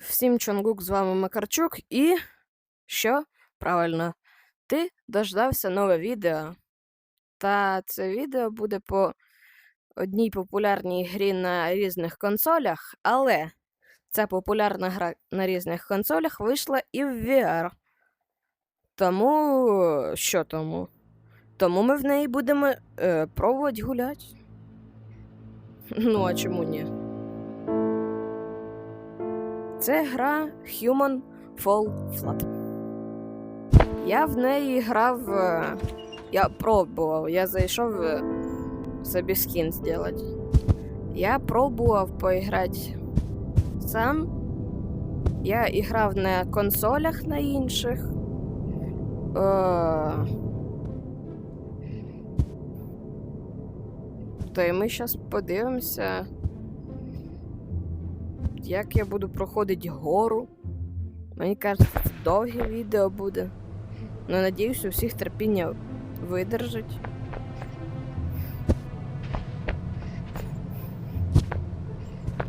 Всім Чонгук, з вами Макарчук, і що? Правильно, ти дождався нове відео. Та це відео буде по одній популярній грі на різних консолях, але ця популярна гра на різних консолях вийшла і в VR. Тому що тому? Тому ми в неї будемо е, пробувати гуляти. Ну, а чому ні? Це гра Human Fall Flat. Я в неї грав. е, Я пробував, я зайшов е, собі скін зробити. Я пробував поіграти сам. Я і грав на консолях на інших. Е... То і ми зараз подивимося як я буду проходити гору. Мені кажеться, це довге відео буде. Ну, надіюсь, у всіх терпіння видержить.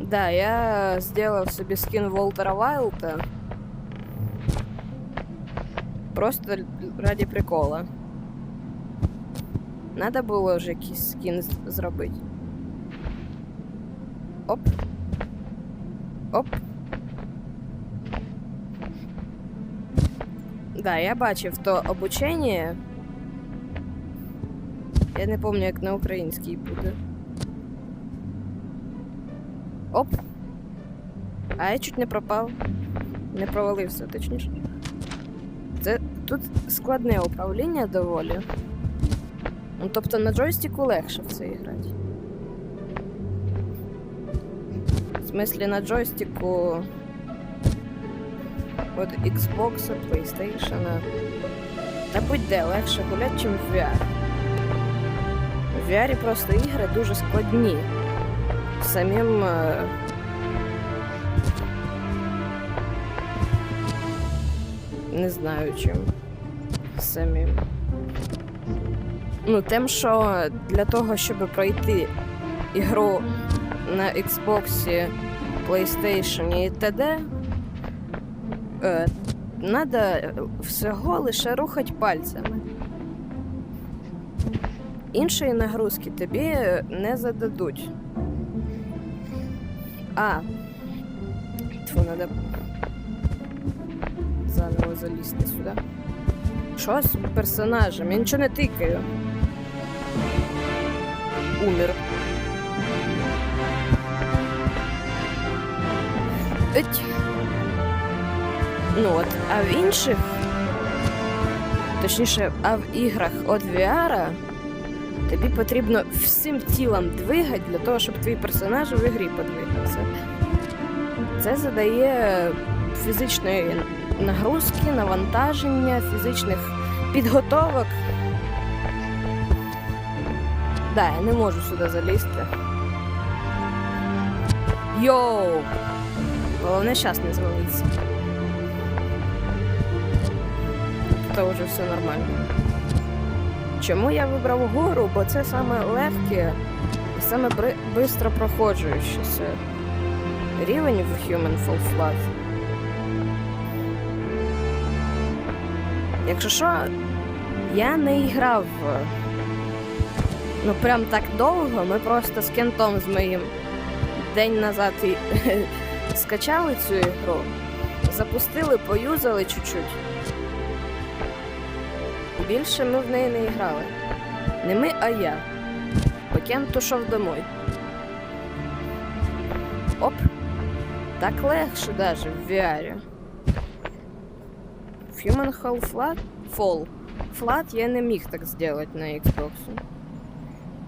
Да, я сделал собі скін Волтера Вайлта. Просто ради прикола. Надо було вже якийсь скін зробити. Оп. Оп. Да, я бачив то обучення. Я не пам'ятаю, як на українській буде. Оп. А я чуть не пропав. Не провалився, точніше. Це тут складне управління доволі. Ну, тобто на джойстику легше в це грати. Смысле на джойстику от Xbox, PlayStation. Та будь-де легше гуляти, чим в VR. В VR просто ігри дуже складні. Самим. е, Не знаю чим. Самим. Ну, тим, що для того, щоб пройти ігру на Xbox, PlayStation і т.д. Е, надо всього лише рухати пальцями. Іншої нагрузки тобі не зададуть. А. Тьфу, надо заново залізти сюди. Що з персонажем? Я нічого не тикаю. Умер. Ну от, а в інших, точніше, а в іграх від VR тобі потрібно всім тілом двигати для того, щоб твій персонаж в ігрі подвигався. Це задає фізичної нагрузки, навантаження, фізичних підготовок. Да, я не можу сюди залізти. Йоу! Головне щас не звалиться. То вже все нормально. Чому я вибрав гору? Бо це саме легке і саме швидко проходжуючийся рівень в Human Fall Flat. Якщо що, я не грав ну прям так довго, ми просто з кентом з моїм день назад і скачали цю ігру, запустили, поюзали чуть-чуть. Більше ми в неї не грали. Не ми, а я. Бо Кент ушов домой. Оп. Так легше даже в VR. Human Fall Flat? Fall. Flat я не міг так сделать на Xbox.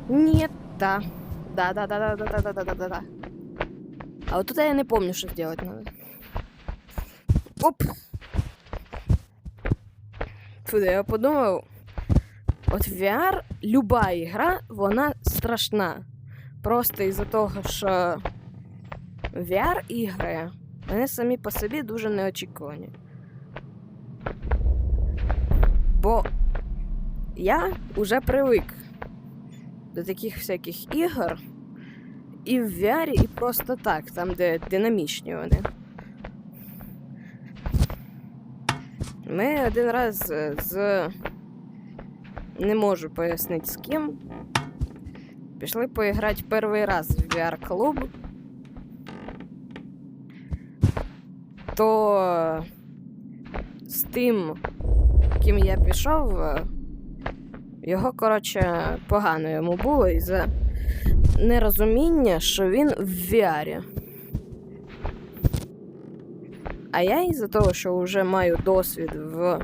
Нет, да. Да, А вот тут я не помню, что сделать надо. Оп! Фу, да я подумав. От VR, люба ігра, вона страшна. Просто із-за того, що VR ігри, вони самі по собі дуже неочікувані. Бо я вже привик до таких всяких ігор. І в VR, і просто так, там, де динамічні вони. Ми один раз е, з. Не можу пояснити з ким. Пішли поіграти перший раз в VR-клуб. То з тим, ким я пішов, е, його, коротше, погано йому було із-за нерозуміння, що він в VR. А я із-за того, що вже маю досвід в.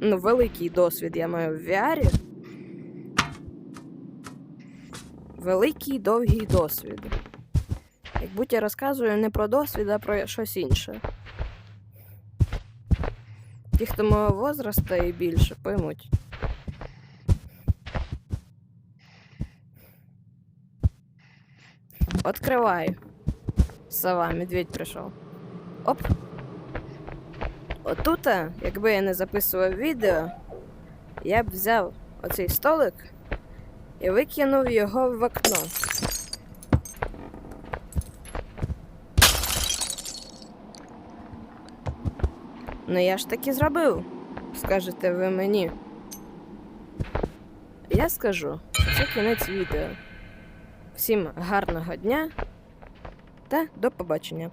Ну, великий досвід я маю в VR. Великий довгий досвід. Як будь я розказую не про досвід, а про щось інше. Ті, хто мого возраста і більше, поймуть. Откриваю. Сова, медведь прийшов. Оп. Отута, якби я не записував відео, я б взяв оцей столик і викинув його в окно. Ну я ж таки зробив, скажете ви мені. Я скажу, це кінець відео. Всім гарного дня та до побачення.